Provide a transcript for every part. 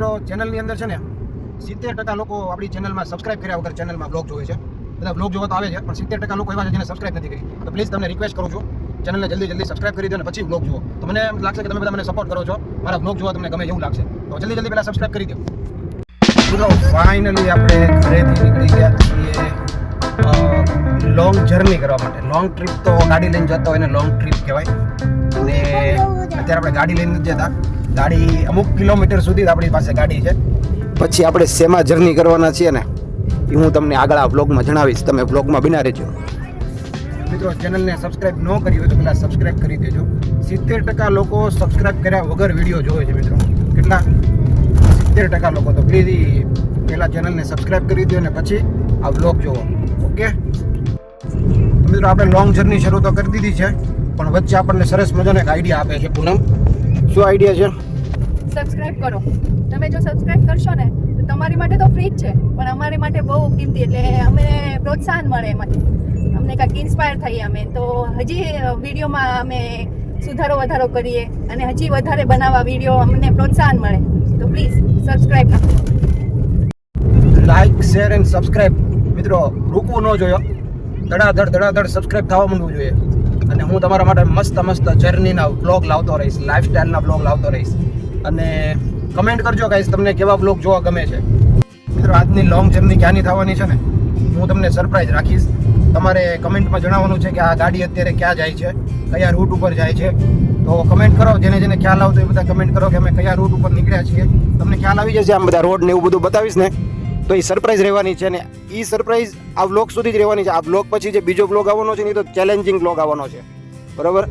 મિત્રો ચેનલની અંદર છે ને, સિત્તેર ટકા લોકો આપણી ચેનલમાં સબસ્ક્રાઇબ કર્યા વગર ચેનલમાં બ્લોગ જોવે છે. બધા બ્લોગ જોવા તો આવે છે, પણ સિત્તેર ટકા લોકો એવા છે જેને સબસ્ક્રાઇબ નથી કરી. તો પ્લીઝ તમને રિક્વેસ્ટ કરું છું ચેનલને જલ્દી જલ્દી સબસ્ક્રાઇબ કરી દો અને પછી બ્લોગ જુઓ. તો મને એમ લાગશે કે તમે બધા મને સપોર્ટ કરો છો, મારા બ્લોગ જોવા તમને ગમે એવું લાગશે. તો જલ્દી જલ્દી પહેલાં સબસ્ક્રાઇબ કરી દો. મિત્રો ફાઇનલી આપણે ઘરેથી નીકળી ગયા છીએ લોંગ જર્ની કરવા માટે. લોંગ ટ્રીપ તો ગાડી લઈને જતા હોય ને લોંગ ટ્રીપ કહેવાય. અને અત્યારે આપણે ગાડી લઈને જ જતા. ગાડી અમુક કિલોમીટર સુધી આપણી પાસે ગાડી છે. પછી આપણે શેમાં જર્ની કરવાના છીએ ને એ હું તમને આગળ આ બ્લોગમાં જણાવીશ. તમે બ્લોગમાં બિના રહેજો. મિત્રો ચેનલને સબસ્ક્રાઇબ ન કરી હોય તો પહેલાં સબસ્ક્રાઇબ કરી દેજો. સિત્તેર ટકા લોકો સબસ્ક્રાઇબ કર્યા વગર વીડિયો જોવે છે મિત્રો. કેટલા? સિત્તેર ટકા લોકો તો પ્લીઝ પહેલાં ચેનલને સબસ્ક્રાઇબ કરી દો અને પછી આ બ્લોગ જોવો ઓકે? મિત્રો આપણે લોંગ જર્ની શરૂ તો કરી દીધી છે પણ વચ્ચે આપણને સરસ મજાનો એક આઈડિયા આપે છે પૂનમ. શું આઈડિયા છે? સબસ્ક્રાઇબ કરો. તમે જો સબસ્ક્રાઇબ કરશો ને તો તમારી માટે તો ફ્રી જ છે પણ અમારી માટે બહુ કિંમતી એટલે અમને પ્રોત્સાહન મળે એમાંથી. અમને કાંઈક ઇન્સ્પાયર થઈએ અમે. તો હજી વિડીયોમાં અમે સુધારો વધારો કરીએ અને હજી વધારે બનાવવા વીડિયો અમને પ્રોત્સાહન મળે. તો પ્લીઝ સબસ્ક્રાઇબ કરો લાઈક શેર એન્ડ સબસ્ક્રાઇબ મિત્રો રૂકવું ન જોયો ધડાધડ ધડાધડ સબસ્ક્રાઇબ થવા માંડવું જોઈએ. અને હું તમારા માટે મસ્ત મસ્ત જર્નીના બ્લોગ લાવતો રહીશ લાઇફસ્ટાઈલના બ્લોગ લાવતો રહીશ. અને કમેન્ટ કરજો ગાઈસ તમને કેવા બ્લોગ જોવા ગમે છે. મિત્રો, આજની લોંગ જર્ની ક્યાંની થવાની છે ને? હું તમને સરપ્રાઈઝ રાખીશ. તમારે કમેન્ટમાં જણાવવાનું છે કે આ ગાડી અત્યારે ક્યાં જાય છે, કયા રૂટ ઉપર જાય છે. તો કમેન્ટ કરો, જેને જેને ખ્યાલ આવતો એ બધા કમેન્ટ કરો કે અમે કયા રૂટ ઉપર નીકળ્યા છીએ. તમને ખ્યાલ આવી જશે આમ બધા રોડ ને એવું બધું બતાવીશ ને. તો એ સરપ્રાઈઝ રહેવાની છે ને એ સરપ્રાઈઝ આ બ્લોગ સુધી જ રહેવાની છે. આ બ્લોગ પછી જે બીજો બ્લોગ આવવાનો છે ને એ તો ચેલેન્જિંગ બ્લોગ આવવાનો છે. બરાબર?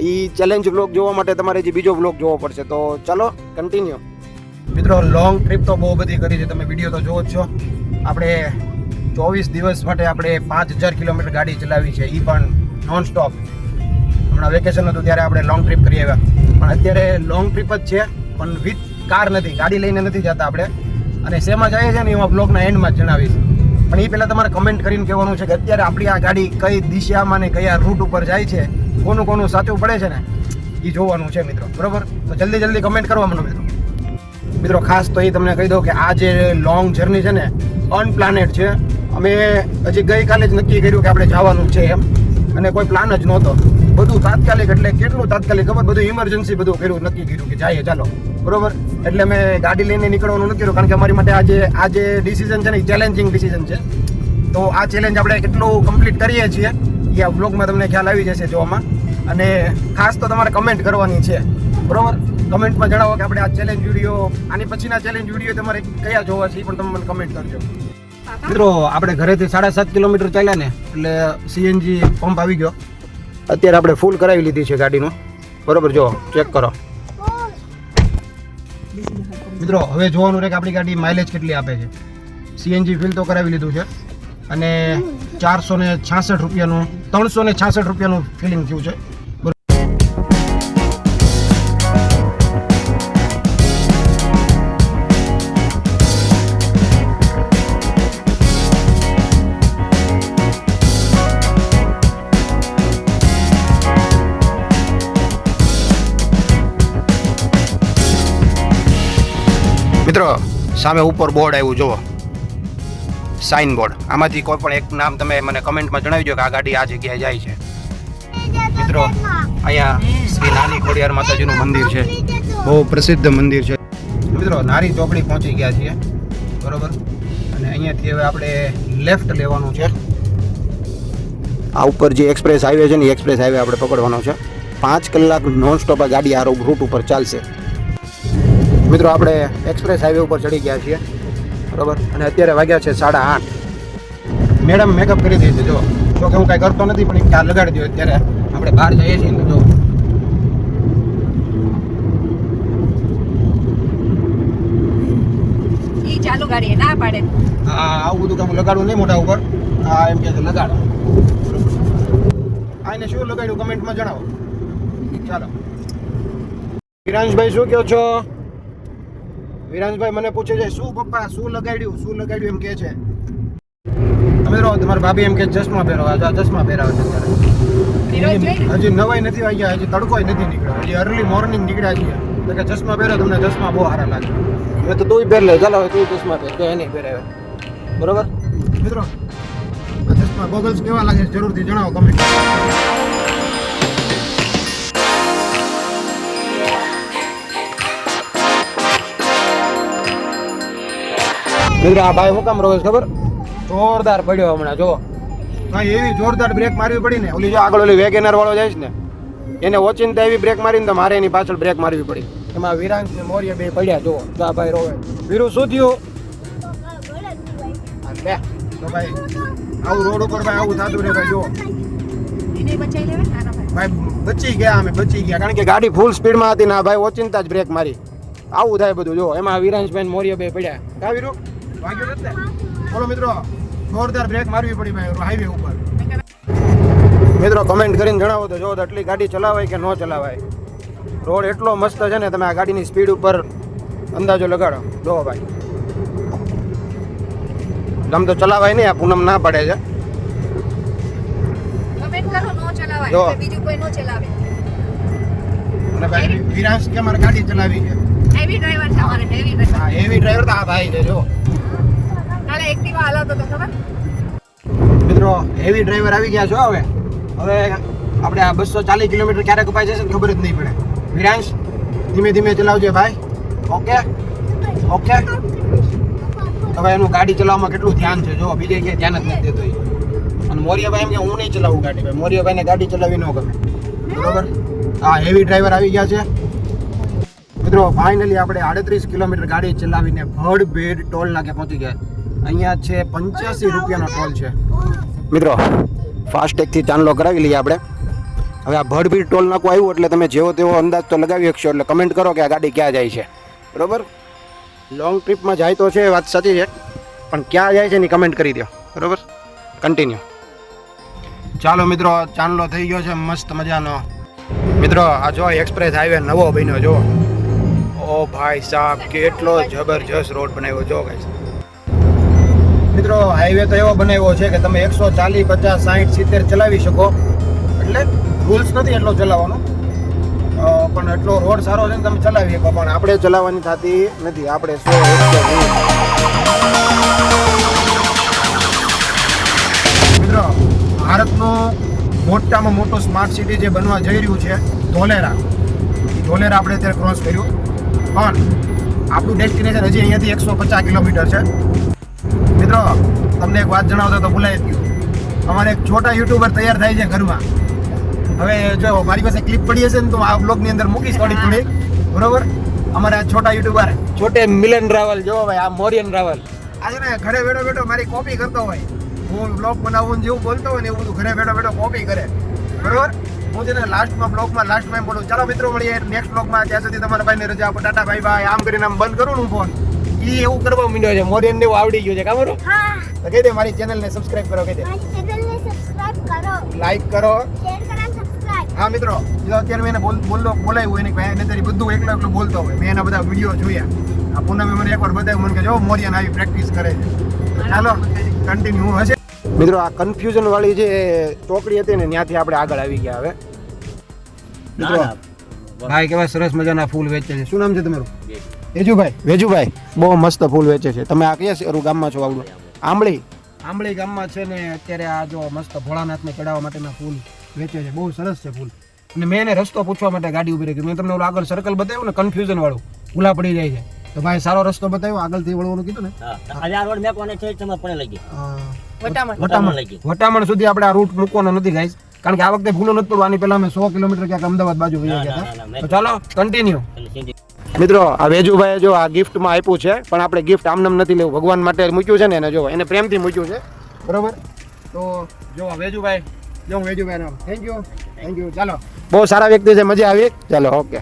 એ ચેલેન્જ બ્લોગ જોવા માટે તમારે જે બીજો બ્લોગ જોવો પડશે. તો ચાલો કન્ટિન્યુ મિત્રો લોંગ ટ્રીપ તો બહુ બધી કરી છે. તમે વીડિયો તો જોવો જ છો. આપણે ચોવીસ દિવસ માટે આપણે પાંચ હજાર કિલોમીટર ગાડી ચલાવી છે. એ પણ નોન સ્ટોપ હમણાં વેકેશન હતું ત્યારે આપણે લોંગ ટ્રીપ કરી આવ્યા. પણ અત્યારે લોંગ ટ્રીપ જ છે. પણ વિથ કાર નથી. ગાડી લઈને નથી જતા આપણે. અને શેમાં જાય છે ને એમાં બ્લોગના એન્ડમાં જણાવીશ. પણ એ પહેલાં તમારે કમેન્ટ કરીને કહેવાનું છે કે અત્યારે આપણી આ ગાડી કઈ દિશામાં ને કયા રૂટ ઉપર જાય છે, કોનું કોનું સાચું પડે છે ને એ જોવાનું છે મિત્રો. બરોબર? તો જલ્દી જલ્દી કમેન્ટ કરવા માંડો મિત્રો. મિત્રો, ખાસ તો એ તમને કહી દઉં કે આ જે લોંગ જર્ની છે ને અનપ્લાનેડ છે. અમે હજી ગઈકાલે જ નક્કી કર્યું કે આપણે જવાનું છે એમ. અને કોઈ પ્લાન જ નહોતો. બધું તાત્કાલિક એટલે કેટલું તાત્કાલિક ખબર? બધું ઇમરજન્સી બધું કર્યું નક્કી કર્યું કે જઈએ ચાલો. બરોબર? એટલે અમે ગાડી લઈને નીકળવાનું નથી કર્યું કારણ કે અમારી માટે આજે આ જે ડિસિઝન છે ને એ ચેલેન્જિંગ ડિસિઝન છે. તો આ ચેલેન્જ આપણે કેટલું કમ્પ્લીટ કરીએ છીએ એ આ બ્લોગમાં તમને ખ્યાલ આવી જશે જોવામાં. અને ખાસ તો તમારે કમેન્ટ કરવાની છે. બરોબર? કમેન્ટમાં જણાવો કે આપણે આ ચેલેન્જ વીડિયો આની પછીના ચેલેન્જ વીડિયો તમારે કયા જોવા છે એ પણ તમે મને કમેન્ટ કરજો. મિત્રો આપણે ઘરેથી સાડા સાત કિલોમીટર ચાલ્યા ને એટલે સીએનજી પંપ આવી ગયો. અત્યારે આપણે ફૂલ કરાવી લીધી છે ગાડીનું. બરોબર, જો ચેક કરો. મિત્રો, હવે જોવાનું રહે કે આપણી ગાડી માઇલેજ કેટલી આપે છે. સીએનજી ફિલ તો કરાવી લીધું છે. અને ચારસો ને છાસઠ રૂપિયાનું, ત્રણસો ને છાસઠ રૂપિયાનું ફિલિંગ થયું છે. સામે ઉપર બોર્ડ આવ્યું, જુઓ. સાઇન બોર્ડ આમાંથી કોઈ પણ એક નામ તમે મને કમેન્ટમાં જણાવી દો કે આ ગાડી આ જગ્યાએ જાય છે. મિત્રો, અહીંયા શ્રી નાની ખોડિયાર માતાજીનું મંદિર છે. બહુ પ્રસિદ્ધ મંદિર છે. મિત્રો, નારી ચોકડી પહોંચી ગયા છીએ. બરોબર? અને અહીંયાથી હવે આપણે લેફ્ટ લેવાનું છે. આ ઉપર જે એક્સપ્રેસ હાઈવે છે ને એક્સપ્રેસ હાઈવે આપણે પકડવાનો છે. પાંચ કલાક નોન સ્ટોપ આ ગાડી આ રૂટ ઉપર ચાલશે. મિત્રો આપણે એક્સપ્રેસ હાઈવે ઉપર ચડી ગયા છીએ. બરાબર? અને અત્યારે વાગ્યા છે સાડા આઠ. મેડમ મેકઅપ કરી દે છે જો. જો કે હું કાંઈ કરતો નથી પણ એક ખ્યાલ લગાડી દો અત્યારે. આપણે બહાર જઈએ છીએ ને જો. ચાલુ ગાડીએ ના પાડે. આ આવું બધું કામ લગાડવું નહીં મોટા ઉપર. આ એમ કે લગાડો. આને શું લગાડ્યું? કમેન્ટમાં જણાવો. ચાલો. વિરાંશભાઈ શું કહો છો? વિરાંશભાઈ મને પૂછે છે શું પપ્પા શું લગાડ્યું? શું લગાડ્યું? એમ કે છે. તમે રહો તમારા ભાભી એમ કે ચશ્મા પહેરો આ ચશ્મા પહેરાવે છે અત્યારે. હજી નવાઈ નથી વાગ્યા હજી તડકોય નથી નીકળ્યો. હજી અર્લી મોર્નિંગ નીકળ્યા છીએ. કે ચશ્મા પહેરો તમને ચશ્મા બહુ સારા લાગે. મેં તો તું પહેર લે ચાલો તું ચશ્મા પહેર તો એને પહેરાવે. બરોબર? મિત્રો ચશ્મા ગોગલ્સ કેવા લાગે જરૂરથી જણાવો કમેન્ટ મિત્રો આ ભાઈ હું કામ રોવે ખબર? જોરદાર પડ્યો હમણાં જો ભાઈ એવી જોરદાર બ્રેક મારવી પડી ને. ઓલી જો આગળ ઓલી વેગેનર વાળો જાય છે ને એને ઓચિંતા એવી બ્રેક મારીને તો મારે એની પાછળ બ્રેક મારવી પડી. એમાં વિરાંશ ને મોર્ય બે પડ્યા જો આ ભાઈ રોવે. વીરુ શું થયું? આ લે તો ભાઈ આવું રોડ ઉપર ભાઈ આવું થતું રે ભાઈ જો એને બચાવી લેવાય ભાઈ ભાઈ બચી ગયા અમે બચી ગયા. કારણ કે ગાડી ફૂલ સ્પીડમાં હતી ને ભાઈ ઓચિંતા જ બ્રેક મારી. આવું થાય બધું જો એમાં વિરાંશભાઈ ને મૌર્ય બે પડ્યા. કા વીરુ? વાગ્યું નથી. ને? બોલો મિત્રો જોરદાર બ્રેક મારવી પડી ભાઈ હાઈવે ઉપર. મિત્રો કમેન્ટ કરીને જણાવો તો જો આટલી ગાડી ચલાવાય કે ન ચલાવાય. રોડ એટલો મસ્ત છે ને તમે આ ગાડીની સ્પીડ ઉપર અંદાજો લગાડો. જો ભાઈ. આમ તો ચલાવાય નહીં આ પૂનમ ના પડે છે. કમેન્ટ કરો નો ચલાવાય. જો. બીજું કોઈ નો ચલાવે. અને ભાઈ વિરાશ કે મારે ગાડી ચલાવી છે? હેવી ડ્રાઈવર છે અમારે હેવી ડ્રાઈવર હા એવી ડ્રાઈવર તો આ ભાઈ છે જો મિત્રો હેવી ડ્રાઈવર આવી ગયા છો, હવે. હવે આપણે આ બસો ચાલીસ કિલોમીટર ક્યારે કપાઈ જશે ખબર જ નહીં પડે. વિરાંશ, ધીમે ધીમે ચલાવજે ભાઈ. ઓકે ઓકે હવે એનું ગાડી ચલાવવામાં કેટલું ધ્યાન છે? જો, બીજે ક્યાંય ધ્યાન જ નથી દેતો. અને મોરિયાભાઈ એમ કે હું નહીં ચલાવું ગાડી ભાઈ. મોરિયાભાઈને ગાડી ચલાવી ન ગમે. બરોબર? હા હેવી ડ્રાઈવર આવી ગયા છે. મિત્રો ફાઇનલી આપણે આડત્રીસ કિલોમીટર ગાડી ચલાવીને ભડભેડ ટોલ નાકે પહોંચી ગયા. અહીંયા છે પંચ્યાસી રૂપિયાનો ટોલ છે. મિત્રો ફાસ્ટેગથી ચાંદલો કરાવી લઈએ આપણે. હવે આ ભડભીડ ટોલ નાખું આવ્યું એટલે તમે જેવો તેવો અંદાજ તો લગાવી શકશો, એટલે કમેન્ટ કરો કે આ ગાડી ક્યાં જાય છે. બરોબર? લોંગ ટ્રીપમાં જાય તો છે વાત સાચી છે, પણ ક્યાં જાય છે એની કમેન્ટ કરી દો બરોબર? કન્ટિન્યુ ચાલો મિત્રો ચાંદલો થઈ ગયો છે, મસ્ત મજાનો. મિત્રો, આ જો એક્સપ્રેસ હાઈવે નવો બન્યો જો ઓ ભાઈ સાહેબ કેટલો જબરજસ્ત રોડ બનાવ્યો જો guys. મિત્રો હાઈવે તો એવો બનાવ્યો છે કે તમે એકસો ચાલીસ, પચાસ સાઠ સિત્તેર ચલાવી શકો. એટલે રૂલ્સ નથી એટલો ચલાવવાનો. પણ એટલો રોડ સારો છે ને તમે ચલાવી શકો. પણ આપણે ચલાવવાની થતી નથી. આપણે સો મિત્રો, ભારતનું મોટામાં મોટું સ્માર્ટ સિટી જે બનવા જઈ રહ્યું છે, ધોલેરા. ધોલેરા આપણે અત્યારે ક્રોસ કર્યું. પણ આપણું ડેસ્ટિનેશન હજી અહીંયાથી એકસો પચાસ કિલોમીટર છે. મિત્રો તમને એક વાત જણાવતો તો ભૂલાઈ જ ગયું. અમારે એક છોટા યુટ્યુબર તૈયાર થાય છે ઘરમાં. હવે જો મારી પાસે ક્લિપ પડી હશે ને તો આ બ્લોગની અંદર મૂકીશ થોડી થોડી બરોબર? અમારે આ છોટા યુટ્યુબર. છોટે મિલન રાવલ જો ભાઈ આ મોરિયન રાવલ. આજે ને ઘરે બેઠો બેઠો મારી કોપી કરતો હોય. હું બ્લોગ બનાવું જેવું બોલતો હોય ને એવું બધું ઘરે બેઠો બેઠો કોપી કરે. બરોબર? હું છે ને લાસ્ટમાં બ્લોગમાં લાસ્ટ ટાઈમ બોલું ચાલો મિત્રો મળીએ. નેક્સ્ટ બ્લોગમાં ત્યાં સુધી તમારા ભાઈને રજા આપો. ટાટા ભાઈ ભાઈ આમ કરીને આમ બંધ કરું હું ફોન ઈ એવું કરવા માંડ્યો છે. મોરિયન ને એવું આવડી ગયું છે. કામ હા. તો કહી દે મારી ચેનલને સબસ્ક્રાઇબ કરો કહી દે. મારી ચેનલને સબસ્ક્રાઇબ કરો. લાઈક કરો. શેર કરો સબસ્ક્રાઇબ હા મિત્રો જો અત્યારે મેં એને બોલ બોલો બોલાવ્યું એને ભાઈ એને તારી બધું એકલો એકલો બોલતો હોય. મેં એના બધા વીડિયો જોયા. આ પૂનમે મને એકવાર બતાવ્યું મને કે જો મોરિયન આવી પ્રેક્ટિસ કરે છે. ચાલો કન્ટિન્યુ હશે? મિત્રો આ કન્ફ્યુઝન વાળી જે ચોકડી હતી ને ત્યાંથી આપણે આગળ આવી ગયા હવે. મિત્રો ભાઈ કેવા સરસ મજાના ફૂલ વેચે છે. શું નામ છે તમારું? વેજુભાઈ. વેજુભાઈ. બહુ મસ્ત ફૂલ વેચે છે. તમે આ કયા શેરું ગામમાં છો આવડું? આંબળી? આંબળી ગામમાં છે ને અત્યારે આ જો મસ્ત ભોળાનાથને ચડાવવા માટેના ફૂલ વેચે છે. બહુ સરસ છે ફૂલ. અને મેં એને રસ્તો પૂછવા માટે ગાડી ઊભી રાખી. મેં તમને ઓલું આગળ સર્કલ બતાવ્યું ને કન્ફ્યુઝન વાળું. ભૂલા પડી જાય છે. તો ભાઈ સારો રસ્તો બતાવ્યો આગળથી વળવાનું કીધું ને? હજાર રોડ મેં કોને છે તમે પણ લઈ ગયા વટામણ. વટામણ લઈ ગઈ. વટામણ સુધી આપણે આ રૂટ મૂકવાનો નથી ગાઈસ કારણ કે આ વખતે ભૂલો નથી પડવાની. પહેલા અમે સો કિલોમીટર ક્યાંક અમદાવાદ બાજુ વહી ગયા હતા. તો ચાલો કન્ટિન્યુ મિત્રો, આ વેજુભાઈએ જો આ ગિફ્ટમાં આપ્યું છે, પણ આપણે ગિફ્ટ આમનામ નથી લેવું. ભગવાન માટે મૂક્યું છે ને એને જો, એને પ્રેમથી મૂક્યું છે. બરોબર? તો જો વેજુભાઈ જો Vejubhai thank you thank you ચાલો. બહુ સારા વ્યક્તિ છે, મજા આવી. ચાલો ઓકે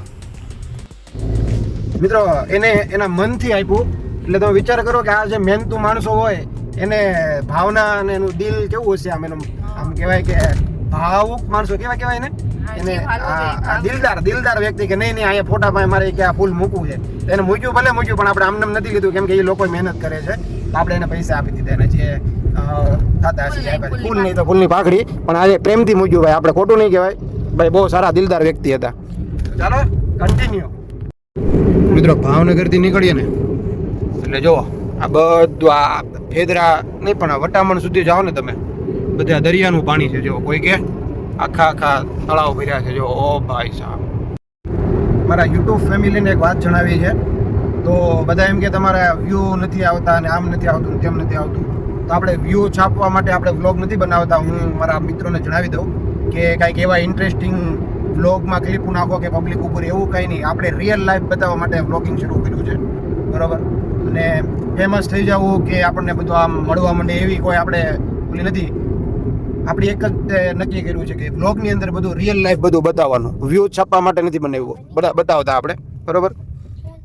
મિત્રો, એને એના મનથી આપ્યું. એટલે તમે વિચાર કરો કે આ જે મહેનતુ માણસો હોય, એને ભાવના અને એનું દિલ કેવું હશે આમ એનું? આમ કહેવાય કે ભાવુક માણસો. કેવા કહેવાય એને? એને દિલદાર દિલદાર વ્યક્તિ કે નહીં નહીં અહીંયા ફોટા પાસે મારે કે આ ફૂલ મૂકવું છે. એને મૂક્યું ભલે મૂક્યું પણ આપણે આમને નથી લીધું કેમ કે એ લોકો મહેનત કરે છે. આપણે એને પૈસા આપી દીધા એને જે થતા હશે ફૂલ નહીં તો ફૂલની પાખડી પણ આજે પ્રેમથી મૂક્યું ભાઈ આપણે ખોટું નહીં કહેવાય. ભાઈ બહુ સારા દિલદાર વ્યક્તિ હતા. ચાલો કન્ટિન્યુ મિત્રો ભાવનગરથી નીકળીએ ને એટલે જો આ બધું આ ફેદરા નહીં પણ આ વટામણ સુધી જાઓ ને તમે બધા દરિયાનું પાણી છે જો કોઈ કે? આખા આખા તળાવ ભર્યા છે. જો, ઓ ભાઈ સાહેબ. મારા યુટ્યુબ ફેમિલીને એક વાત જણાવી છે. તો બધા એમ કે તમારા વ્યૂ નથી આવતા અને આમ નથી આવતું તેમ નથી આવતું. તો આપણે વ્યૂ છાપવા માટે આપણે વ્લોગ નથી બનાવતા. હું મારા મિત્રોને જણાવી દઉં કે કાંઈક એવા ઇન્ટરેસ્ટિંગ વ્લોગમાં ક્લિપ નાખો કે પબ્લિક ઉપર એવું કંઈ નહીં. આપણે રિયલ લાઈફ બતાવવા માટે વ્લોગિંગ શરૂ કર્યું છે. બરાબર? અને ફેમસ થઈ જવું કે આપણને બધું આમ મળવા માંડે એવી કોઈ આપણે ઓલી નથી. આપણે એક જ નક્કી કર્યું છે કે બ્લોગની અંદર બધું રિયલ લાઈફ બધું બતાવવાનું. વ્યૂ છાપવા માટે નથી બનાવ્યું બધા બતાવતા આપણે. બરોબર?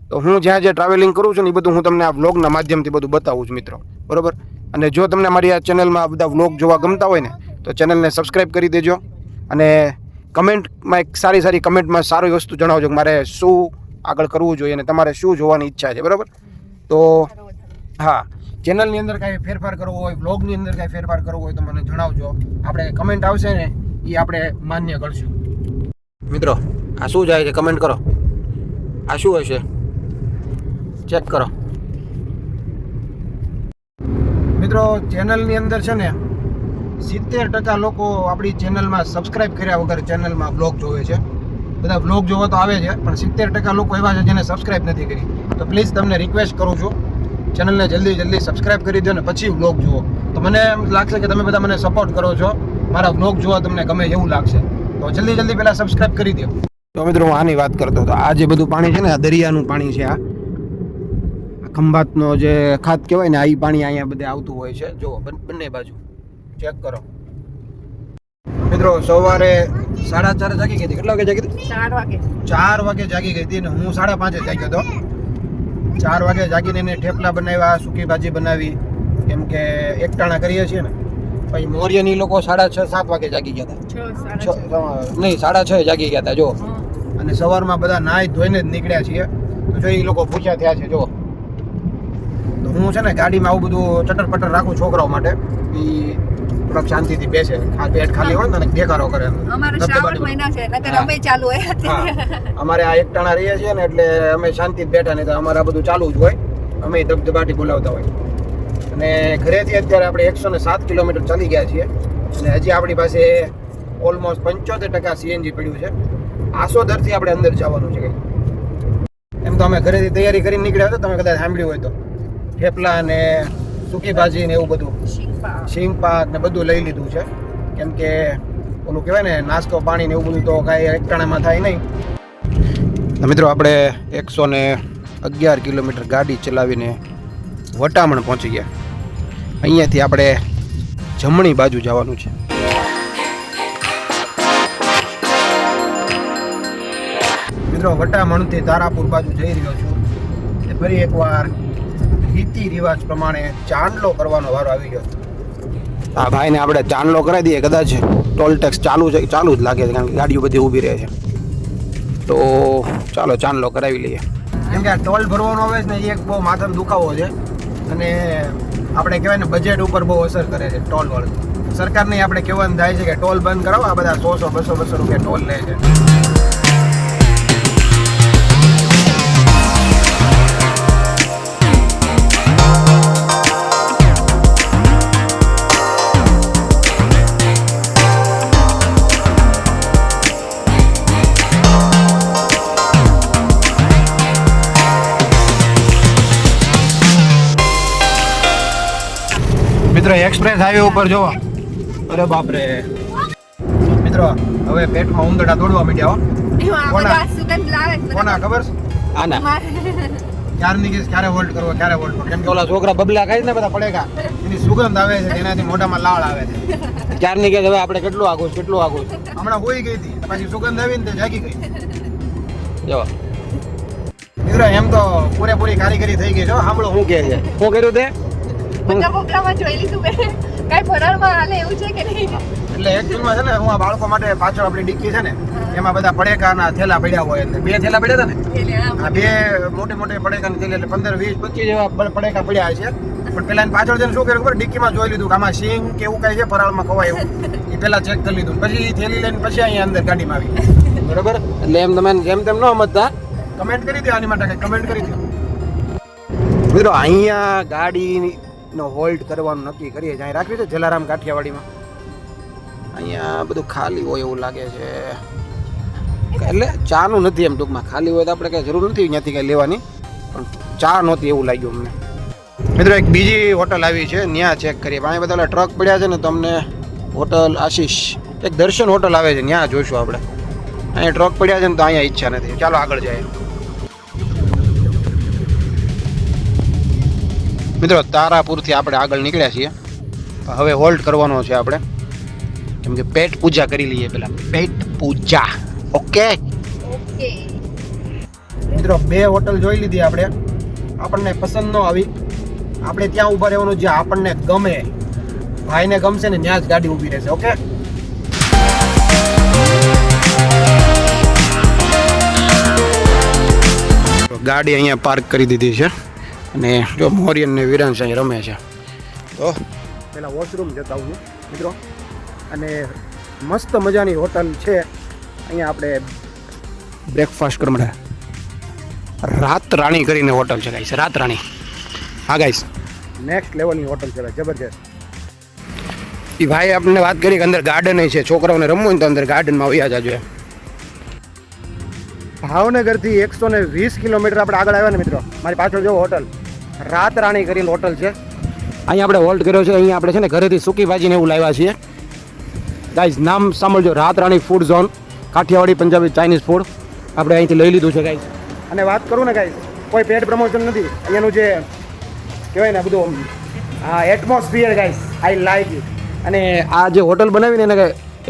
તો હું જ્યાં જ્યાં ટ્રાવેલિંગ કરું છું ને એ બધું હું તમને આ વ્લોગના માધ્યમથી બધું બતાવું છું મિત્રો. બરોબર? અને જો તમને મારી આ ચેનલમાં આ બધા વ્લોગ જોવા ગમતા હોય ને, તો ચેનલને સબસ્ક્રાઈબ કરી દેજો. અને કમેન્ટમાં એક સારી સારી કમેન્ટમાં સારી વસ્તુ જણાવજો કે મારે શું આગળ કરવું જોઈએ અને તમારે શું જોવાની ઈચ્છા છે. બરાબર? તો હા. ચેનલની અંદર કાંઈ ફેરફાર કરવો હોય બ્લોગની અંદર કાંઈ ફેરફાર કરવો હોય તો મને જણાવજો. આપણે કમેન્ટ આવશે ને એ આપણે માન્ય કરશું. મિત્રો, આ શું જાય છે? કમેન્ટ કરો. આ શું હશે? ચેક કરો. મિત્રો ચેનલની અંદર છે ને, સિત્તેર ટકા લોકો આપણી ચેનલમાં સબસ્ક્રાઇબ કર્યા વગર ચેનલમાં બ્લોગ જોવે છે. બધા બ્લોગ જોવા તો આવે છે, પણ સિત્તેર ટકા લોકો એવા છે જેને સબસ્ક્રાઇબ નથી કરી. તો પ્લીઝ તમને રિક્વેસ્ટ કરું છું. ચેનલને જલ્દી જલ્દી સબસ્ક્રાઇબ કરી દો ને પછી બ્લોગ જુઓ. તો મને એમ લાગશે કે તમે બધા મને સપોર્ટ કરો છો. મારા બ્લોગ જોવા તમને ગમે એવું લાગશે. તો જલ્દી જલ્દી પહેલાં સબસ્ક્રાઇબ કરી દો. તો મિત્રો હું આની વાત કરતો હતો. આ જે બધું પાણી છે ને આ દરિયાનું પાણી છે આ. ખંભાતનો જે ખાત કહેવાય ને આ પાણી અહીંયા બધે આવતું હોય છે. જો બંને બાજુ. ચેક કરો. મિત્રો સવારે સાડા ચાર જાગી ગઈ હતી. કેટલા વાગે જાગી હતી? ચાર વાગે. ચાર વાગે જાગી ગઈ હતી ને હું સાડા પાંચે જાગ્યો હતો. ચાર વાગે જાગીને એને ઠેપલા બનાવ્યા સૂકી ભાજી બનાવી કેમ કે એકટાણા કરીએ છીએ ને પછી મોર્યની લોકો સાડા છ સાત વાગે જાગી ગયા હતા. નહીં સાડા છ જાગી ગયા હતા જો. અને સવારમાં બધા નાહી ધોઈને જ નીકળ્યા છીએ. તો જો એ લોકો ભૂખ્યા થયા છે જો. તો હું છે ને ગાડીમાં આવું બધું ચટર પટર રાખું છોકરાઓ માટે. એ થોડાક શાંતિથી બેસે પેટ ખાલી હોય ને ભેગારો કરે અમારે શ્રાવણ મહિના છે નકર અમે ચાલુ હોય અમારે આ એકટાણા રહીએ છીએ ને એટલે અમે શાંતિથી બેઠા નહીં તો અમારે આ બધું ચાલુ જ હોય. અમે ધબધબાટી બોલાવતા હોય. અને ઘરેથી અત્યારે આપણે એકસો ને સાત કિલોમીટર ચાલી ગયા છીએ. અને હજી આપણી પાસે ઓલમોસ્ટ પંચોતેર ટકા સીએનજી પડ્યું છે. આસોદરથી આપણે અંદર જવાનું છે એમ તો અમે ઘરેથી તૈયારી કરીને નીકળ્યા હતા તમે કદાચ સાંભળ્યું હોય તો. થેપલા અને સૂકી ભાજી ને એવું બધું. શીંગપા. સિંગ પાક ને બધું લઈ લીધું છે. કેમ કે ઓલું કહેવાય ને, નાસ્તો, પાણી ને એવું બધું તો કાંઈ એકટાણામાં થાય નહીં. મિત્રો, આપણે એકસો ને અગિયાર કિલોમીટર ગાડી ચલાવીને વટામણ પહોંચી ગયા. અહીંયાથી આપણે જમણી બાજુ જવાનું છે. મિત્રો, વટામણથી તારાપુર બાજુ જઈ રહ્યો છું. ફરી એકવાર રીતિ રિવાજ પ્રમાણે ચાંદલો કરવાનો વારો આવી ગયો હા ભાઈને આપણે ચાંદલો કરાવી દઈએ કદાચ ટોલ ટેક્સ ચાલુ છે, ચાલુ જ લાગે છે, કારણ કે ગાડીઓ બધી ઊભી રહે છે. તો ચાલો ચાંદલો કરાવી લઈએ. કેમ કે આ ટોલ ભરવાનો આવે છે ને એક બહુ માથાનો દુખાવો છે અને આપણે કહેવાય ને બજેટ ઉપર બહુ અસર કરે છે ટોલ વાળું સરકારને આપણે કહેવાનું થાય છે કે ટોલ બંધ કરાવો, આ બધા સો સો, બસો બસો રૂપિયા ટોલ લે છે. મિત્રો એક્સપ્રેસ હાઈવે ઉપર જોવો અરે બાપરે. મિત્રો હવે પેટમાં ઉંદરડા દોડવા માંડ્યા હો. કોના? કોના ખબર? છે? આના ક્યારની કેસ ક્યારે હોલ્ડ કરવો ક્યારે હોલ્ડ કરવો? કેમ કે ઓલા છોકરા બબલા ખાઈ ને બધા પડેગા. એની સુગંધ આવે છે એનાથી મોઢામાં લાળ આવે છે. ક્યારની કેસ હવે આપણે કેટલું આગું કેટલું આગું હમણાં હોઈ ગઈ હતી પછી સુગંધ આવી ને તે જાગી ગઈ. જો. મિત્રો એમ તો પૂરેપૂરી કારીગરી થઈ ગઈ છે હો. સાંભળો. શું કહે છે? શું કર્યું તે? બધા પ્રોગ્રામમાં જોઈ લીધું મેં. કઈ ફરાળમાં હાલે એવું છે કે નહીં? એટલે એકચ્યુઅલમાં છે ને હું આ બાળકો માટે પાછળ આપણી ડિક્કી છે ને એમાં બધા પડેકાના થેલા પડ્યા હોય એટલે. બે થેલા પડ્યા હતા ને? આ બે મોટે મોટે પડેકાની થેલી એટલે પંદર વીસ પચીસ જેવા પડેકા પડ્યા છે. પણ પેલા પાછળ જઈને શું કર્યું ખબર? ડિક્કીમાં જોઈ લીધું કે આમાં સિંગ કે એવું કઈ છે ફરાળમાં ખવાય એવું. એ પેલા ચેક કરી લીધું. પછી થેલી લઈને પછી અહીંયા અંદર ગાડીમાં આવી બરોબર? એટલે એમ તમે જેમ તેમ ન સમજતા. કમેન્ટ કરી દો આની માટે કંઈ. કમેન્ટ કરી દો. મિત્રો અહીંયા ગાડીનો હોલ્ડ કરવાનું નક્કી કરીએ છીએ અહીં રાખ્યું છે, જલારામ કાઠિયાવાડીમાં અહીંયા બધું ખાલી હોય એવું લાગે છે. એટલે ચાનું નથી એમ ટૂંકમાં. ખાલી હોય તો આપણે કઈ જરૂર નથી ત્યાંથી કઈ લેવાની. પણ ચા નહોતી એવું લાગ્યું અમને. મિત્રો, એક બીજી હોટલ આવી છે. ત્યાં ચેક કરીએ. પણ અહીંયા બધા ટ્રક પડ્યા છે ને તમને હોટલ આશીષ. એક દર્શન હોટલ આવે છે. ત્યાં જોઈશું આપણે. અહીંયા ટ્રક પડ્યા છે ને તો અહીંયા ઈચ્છા નથી. ચાલો આગળ જઈએ. મિત્રો તારાપુરથી આપણે આગળ નીકળ્યા છીએ. હવે હોલ્ડ કરવાનો છે આપણે. કેમ કે પેટ પૂજા કરી લઈએ પેલા પેટ પૂજા. ઓકે? ઓકે. મિત્રો બે હોટલ જોઈ લીધી આપણે. આપણને પસંદ ન આવી. આપણે ત્યાં ઊભા રહેવાનું જે આપણને ગમે. ભાઈને ગમશે ને ત્યાં જ ગાડી ઊભી રહેશે ઓકે? ગાડી અહીંયા પાર્ક કરી દીધી છે. અને જો મોરિયન ને વિરાન અહીં રમે છે. તો પેલા વોશરૂમ જતા હું મિત્રો. અને મસ્ત મજાની હોટલ છે. અહીંયા આપણે બ્રેકફાસ્ટ કરવા રાત રાણી કરીને હોટલ છે ગાઈસ રાત રાણી. હા ગાઈસ નેક્સ્ટ લેવલની હોટલ છે જબરજસ્ત. એ ભાઈ આપણને વાત કરી કે અંદર ગાર્ડન છે. છોકરાઓને રમવું હોય ને તો અંદર ગાર્ડનમાં આવ્યા જાજો એમ. ભાવનગરથી એકસો ને વીસ કિલોમીટર આપણે આગળ આવ્યા ને મિત્રો. મારી પાછળ જો હોટલ. રાત રાણી કરીને હોટલ છે. અહીંયા આપણે હોલ્ડ કર્યો છે. અહીંયા આપણે છે ને ઘરેથી સૂકી ભાજીને એવું લાવ્યા છીએ. ગાઈઝ નામ સાંભળજો. Raat Rani food zone Kathiawadi Punjabi Chinese food આપણે અહીંથી લઈ લીધું છે ગાઈઝ અને વાત કરું ને ગાઈઝ કોઈ પેડ પ્રમોશન નથી. અહીંયાનું જે કહેવાય ને બધું હા atmosphere guys I like it અને આ જે હોટલ બનાવીને એને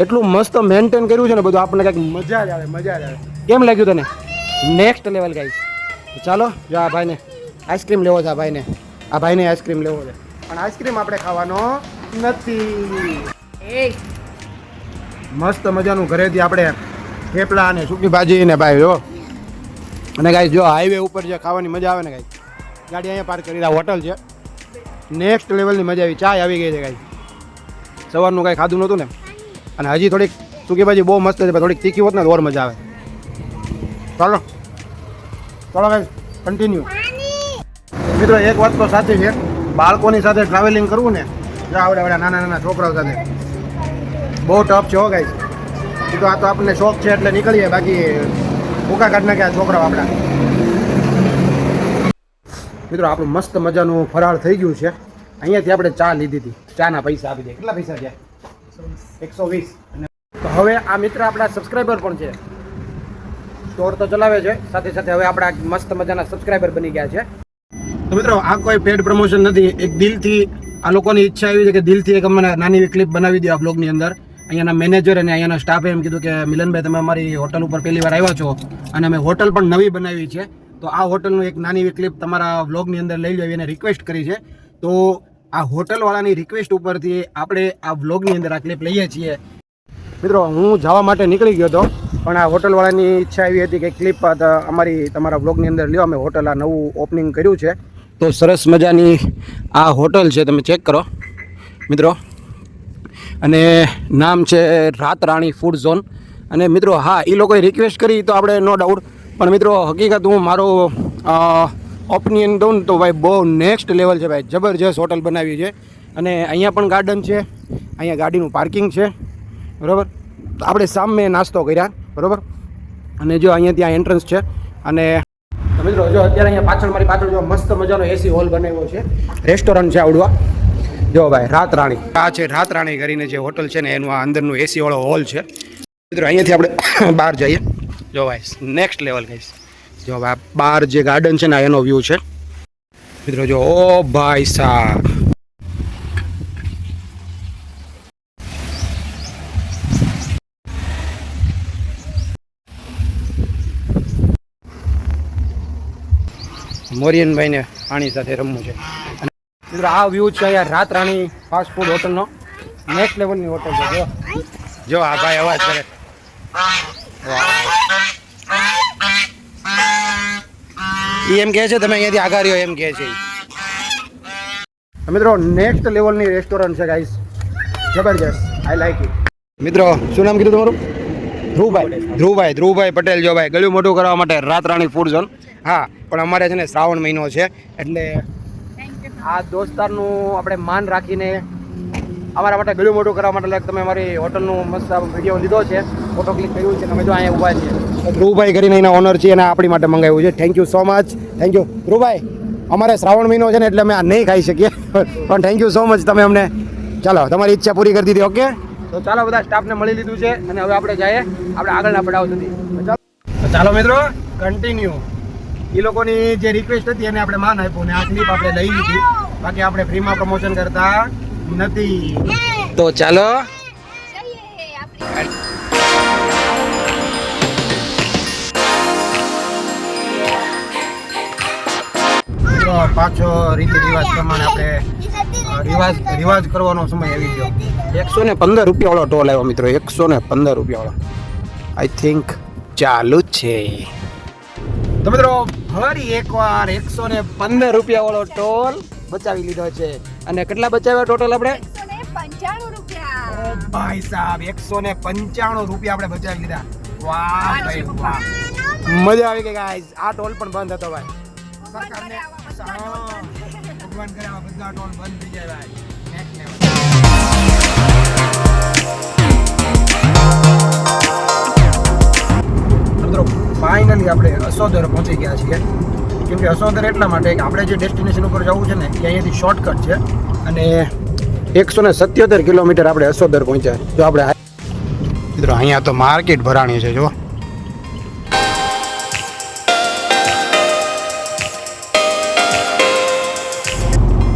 એટલું મસ્ત મેન્ટેન કર્યું છે ને બધું આપણને કંઈક મજા જ આવે મજા જ આવે. કેમ લાગ્યું તને? નેક્સ્ટ લેવલ ગાઈઝ ચાલો જો આ ભાઈને આઈસ્ક્રીમ લેવો છે આ ભાઈને. આ ભાઈને આઈસ્ક્રીમ લેવો છે. પણ આઈસ્ક્રીમ આપણે ખાવાનો નથી. મસ્ત મજાનું ઘરેથી આપણે થેપલા અને સૂકી ભાજી ને ભાઈ જો. અને ગાઈ જો હાઈવે ઉપર જે ખાવાની મજા આવે ને ગાઈ ગાડી અહીંયા પાર્ક કરી હોટલ છે. નેક્સ્ટ લેવલની મજા આવી ચાય આવી ગઈ છે ગાઈ સવારનું કાંઈ ખાધું નહોતું ને. અને હજી થોડીક સૂકી ભાજી બહુ મસ્ત છે થોડીક તીખી હોત ને તો ઓર મજા આવે. ચાલો. ચાલો ગાઈ કન્ટિન્યુ મિત્રો, એક વાત તો સાચી છે. બાળકોની સાથે ટ્રાવેલિંગ કરવું ને, જો આવડે આવડે નાના નાના છોકરાઓ સાથે. બહુ ટફ છે હો ગાઈસ એ તો આ તો આપણને શોખ છે એટલે નીકળીએ. બાકી ભૂકા કાઢ નાખ્યા છોકરાઓ આપણા? મિત્રો, આપણું મસ્ત મજાનું ફરાળ થઈ ગયું છે. અહીંયાથી આપણે ચા લીધી હતી. ચાના પૈસા આપી દે. કેટલા પૈસા છે? એકસો વીસ. હવે આ મિત્ર આપણા સબસ્ક્રાઈબર પણ છે. સ્ટોર તો ચલાવે છે. સાથે સાથે હવે આપણા મસ્ત મજાના સબસ્ક્રાઈબર બની ગયા છે. તો મિત્રો, આ કોઈ પેડ પ્રમોશન નથી. એક દિલથી આ લોકોની ઈચ્છા એવી છે કે દિલથી એક અમને નાની એવી ક્લિપ બનાવી દો આ બ્લોગની અંદર. અહીંયાના મેનેજર અને અહીંયાના સ્ટાફે એમ કીધું કે, મિલનભાઈ, તમે અમારી હોટલ ઉપર પહેલી વાર આવ્યા છો અને અમે હોટલ પણ નવી બનાવી છે. તો આ હોટલનું એક નાની એવી ક્લિપ તમારા વ્લોગની અંદર લઈ લેવી એને રિક્વેસ્ટ કરી છે. તો આ હોટલવાળાની રિક્વેસ્ટ ઉપરથી આપણે આ વ્લોગની અંદર આ ક્લિપ લઈએ છીએ. મિત્રો, હું જવા માટે નીકળી ગયો હતો, પણ આ હોટલવાળાની ઈચ્છા એવી હતી કે ક્લિપ અમારી, તમારા વ્લોગની અંદર લ્યો, અમે હોટલ આ નવું ઓપનિંગ કર્યું છે. તો સરસ મજાની આ હોટલ છે, તમે ચેક કરો. મિત્રો, અને નામ છે રાત રાણી ફૂડ ઝોન. અને મિત્રો, હા એ લોકોએ રિક્વેસ્ટ કરી, તો આપણે નો ડાઉટ પણ મિત્રો, હકીકત હું મારો ઓપિનિયન દઉં તો ભાઈ બહુ નેક્સ્ટ લેવલ છે, ભાઈ. જબરજસ્ત હોટલ બનાવી છે. અને અહીંયા પણ ગાર્ડન છે. અહીંયા ગાડીનું પાર્કિંગ છે. બરાબર? આપણે સામે નાસ્તો કર્યા. બરાબર? અને જો અહીંયા ત્યાં એન્ટ્રન્સ છે. અને તો મિત્રો, જો અત્યારે અહીંયા પાછળ મારી પાછળ જો મસ્ત મજાનો એસી હોલ બનાવ્યો છે. રેસ્ટોરન્ટ છે આવડવા. જો ભાઈ, રાત રાણી. આ છે રાત રાણી કરીને જે હોટલ છે ને, એનું આ અંદરનું એસી વાળો હોલ છે. મિત્રો, અહીંયાથી આપણે બહાર જઈએ. જો ભાઈ નેક્સ્ટ લેવલ ગઈશ જો ભાઈ બહાર જે ગાર્ડન છે ને એનો વ્યૂ છે. મિત્રો, જો, ઓ ભાઈ સાહેબ મોરિયનભાઈને પાણી સાથે રમવું છે. અને મિત્રો, આ વ્યૂ છે અહીંયા રાત રાણી ફાસ્ટ ફૂડ હોટલનો નેક્સ્ટ લેવલની હોટલ છે, જો. જો આ ભાઈ અવાજ કરે. એ એમ કહે છે, તમે અહીંયાથી આગળ રહ્યો, એમ કહે છે. મિત્રો નેક્સ્ટ લેવલની રેસ્ટોરન્ટ છે ગાઈસ જબરજસ્ત. આઈ લાઈક ઇટ મિત્રો, શું નામ કીધું તમારું? ધ્રુવભાઈ. ધ્રુવભાઈ ધ્રુવભાઈ પટેલ જો ભાઈ, ગળ્યું મોટું કરવા માટે રાત રાણી ફૂડ ઝોન હા પણ અમારે છે ને શ્રાવણ મહિનો છે એટલે આ દોસ્તારનું આપણે માન રાખીને અમારા માટે ગળું મોટું કરવા માટે તમે અમારી હોટલનું મસ્ત વીડિયો લીધો છે ફોટો ક્લિક કર્યું છે તમે અમે જો અહીંયા ઊભા છીએ. તો ધ્રુવભાઈ કરીને એના ઓનર છે અને આપણી માટે મંગાવ્યું છે. Thank you so much thank you ધ્રુવભાઈ અમારે શ્રાવણ મહિનો છે ને એટલે અમે આ નહીં ખાઈ શકીએ. પણ થેન્ક યુ સો મચ તમે અમને ચાલો તમારી ઈચ્છા પૂરી કરી દીધી ઓકે તો ચાલો બધા સ્ટાફને મળી લીધું છે અને હવે આપણે જઈએ આપણે આગળના પડાવ સુધી. ચાલો મિત્રો કન્ટિન્યુ એ લોકોની જે રિક્વેસ્ટ હતી એને આપણે માન આપ્યું ને આ ક્લિપ આપણે લઈ લીધી. બાકી આપણે ફ્રીમાં પ્રમોશન કરતા નથી. તો ચાલો. પાછો રીતિ રિવાજ પ્રમાણે આપણે રિવાજ રિવાજ કરવાનો સમય આવી ગયો. એકસો ને પંદર રૂપિયા વાળો ટોલ આવ્યો મિત્રો એકસો ને પંદર રૂપિયા વાળો આઈ થિંક ચાલુ છે. તો મિત્રો ફરી એકવાર એકસો ને પંદર રૂપિયા વાળો ટોલ બચાવી લીધો છે. અને કેટલા બચાવ્યા ટોટલ આપણે? પંચાણું રૂપિયા. ભાઈ સાહેબ એકસો ને પંચાણું રૂપિયા આપણે બચાવી લીધા. વાહ ભાઈ વાહ. મજા આવી ગઈ ગાઈસ આ ટોલ પણ બંધ હતો ભાઈ. સરકારને ભગવાન કરે આ બધા ટોલ બંધ થઈ જાય ભાઈ. Level. મિત્રો ફાઇનલી આપણે અસોદર પહોંચી ગયા છીએ. કેમ કે અસોદર એટલા માટે કે આપણે જે ડેસ્ટિનેશન ઉપર જવું છે ને, એ અહીંયાથી શોર્ટકટ છે. અને એકસો ને સત્યોતેર કિલોમીટર આપણે અસોદર પહોંચ્યા. જો આપણે મિત્રો, અહીંયા તો માર્કેટ ભરાણી છે જો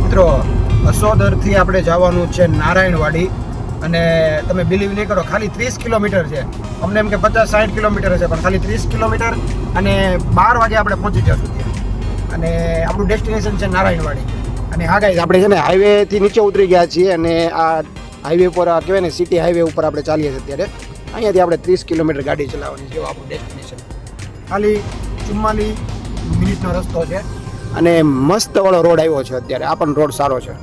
મિત્રો અસોદરથી આપણે જવાનું છે નારાયણવાડી. અને તમે બિલીવ નહીં કરો, ખાલી ત્રીસ કિલોમીટર છે. અમને એમ કે પચાસ સાઠ કિલોમીટર છે પણ ખાલી ત્રીસ કિલોમીટર અને બાર વાગે આપણે પહોંચી જશું. ત્યાં અને આપણું ડેસ્ટિનેશન છે નારાયણવાડી. અને હા ગાઈઝ આપણે છે ને હાઈવેથી નીચે ઉતરી ગયા છીએ અને આ હાઈવે પર કહેવાય ને સિટી હાઈવે ઉપર આપણે ચાલીએ છીએ અત્યારે. અહીંયાથી આપણે ત્રીસ કિલોમીટર ગાડી ચલાવવાની છે આપણું ડેસ્ટિનેશન ખાલી ચુમ્માલીસ મિનિટનો રસ્તો છે. અને મસ્ત વાળો રોડ આવ્યો છે અત્યારે, આ પણ રોડ સારો છે.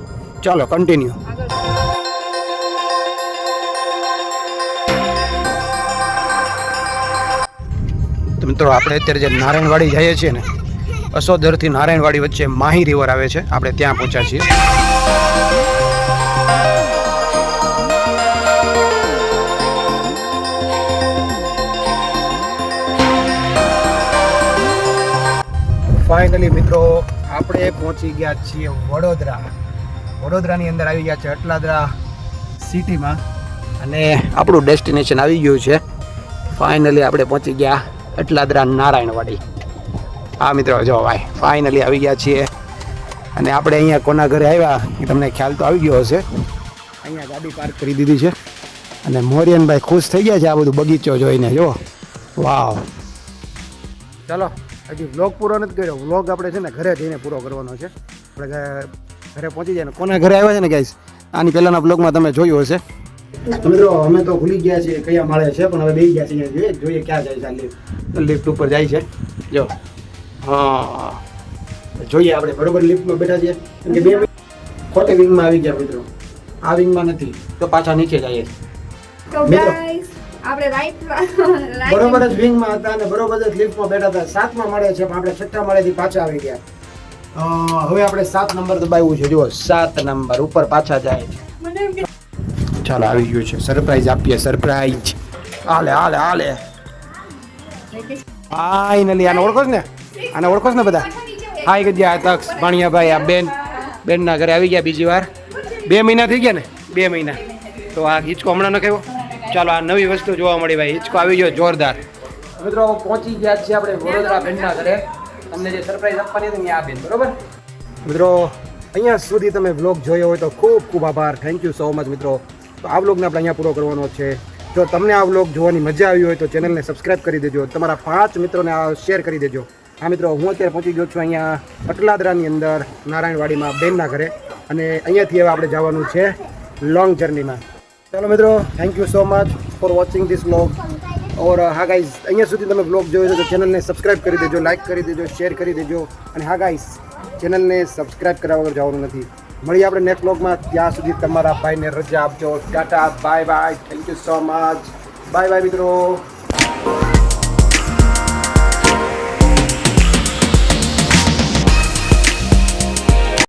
ચાલો કન્ટિન્યુ મિત્રો, આપણે અત્યારે જે નારાયણવાડી જઈએ છીએ ને, અસોદરથી નારાયણવાડી વચ્ચે માહી રિવર આવે છે. આપણે ત્યાં પહોંચ્યા છીએ. ફાઇનલી મિત્રો, આપણે પહોંચી ગયા છીએ વડોદરા. વડોદરાની અંદર આવી ગયા છે અટલાદરા સિટીમાં અને આપણું ડેસ્ટિનેશન આવી ગયું છે. ફાઇનલી આપણે પહોંચી ગયા અટલાદરા નારાયણવાડી. હા મિત્રો, જો ભાઈ ફાઇનલી આવી ગયા છીએ. અને આપણે અહીંયા કોના ઘરે આવ્યા, એ તમને ખ્યાલ તો આવી ગયો હશે. અહીંયા ગાડી પાર્ક કરી દીધી છે. અને મોરિયનભાઈ ખુશ થઈ ગયા છે આ બધું બગીચો જોઈને, જો. વાવ. ચાલો, હજી વ્લોગ પૂરો નથી કર્યો. વ્લોગ આપણે છે ને ઘરે જઈને પૂરો કરવાનો છે. આપણે ઘરે પહોંચી જાય ને કોના ઘરે આવ્યા છે ને ગાઈસ આની પહેલાંના વ્લોગમાં તમે જોયું હશે. મિત્રો અમે તો ભૂલી ગયા છીએ કયા માળે છે પણ હવે બે ગયા છીએ જોઈએ જોઈએ ક્યાં જાય છે લિફ્ટ લિફ્ટ ઉપર જાય છે. જો. હા. જોઈએ આપણે બરોબર લિફ્ટમાં બેઠા છીએ. કેમ કે બે ખોટી વિંગમાં આવી ગયા મિત્રો. આ વિંગમાં નથી. તો પાછા નીચે જઈએ. બરોબર જ વિંગમાં હતા અને બરોબર જ લિફ્ટમાં બેઠા હતા. સાતમાં મળે છે પણ આપણે છઠ્ઠા માળેથી પાછા આવી ગયા. હવે આપણે સાત નંબર દબાવ્યું છે. જુઓ સાત નંબર. ઉપર પાછા જાય. છે ચાલો આવી ગયું છે. સરપ્રાઈઝ આપીએ સરપ્રાઈઝ હાલે હાલે હાલે ફાઇનલી આને ઓળખો ને? આને ઓળખો ને બધા? હાય ગયા તક્ષ, ભાણિયાભાઈ, આ બેન. બેનના ઘરે આવી ગયા બીજી વાર. બે મહિના થઈ ગયા ને? બે મહિના. તો આ હિંચકો હમણાં ન કહેવો ચાલો, આ નવી વસ્તુ જોવા મળી ભાઈ. હિંચકો આવી ગયો, જોરદાર. મિત્રો પહોંચી ગયા છીએ આપણે વડોદરા બેનના ઘરે. તમને જે સરપ્રાઈઝ આપવાની હતી આ બેન, બરોબર? મિત્રો, અહીંયા સુધી તમે વ્લોગ જોયો હોય તો ખૂબ ખૂબ આભાર. થેન્ક યુ સો મચ મિત્રો. તો આ વ્લોગને આપણે અહીંયા પૂરો કરવાનો છે. જો તમને આ વ્લોગ જોવાની મજા આવી હોય તો ચેનલને સબસ્ક્રાઇબ કરી દેજો. તમારા પાંચ મિત્રોને આ શેર કરી દેજો. હા મિત્રો, હું અત્યારે પહોંચી ગયો છું અહીંયા અટલાદરાની અંદર, નારાયણવાડીમાં, બેનના ઘરે. અને અહીંયાથી હવે આપણે જવાનું છે લોંગ જર્નીમાં ચાલો મિત્રો thank you so much for watching this vlog ઓર હા ગાઈઝ અહીંયા સુધી તમે બ્લોગ જોયો છો તો ચેનલને સબસ્ક્રાઇબ કરી દેજો લાઇક કરી દેજો શેર કરી દેજો. અને હા ગાઈઝ ચેનલને સબસ્ક્રાઇબ કરાવવા જવાનું નથી. મળીએ આપણે નેક્સ્ટ બ્લોગમાં ત્યાં સુધી તમારા ભાઈને રજા આપજો. Ta-ta bye bye thank you so much bye bye મિત્રો.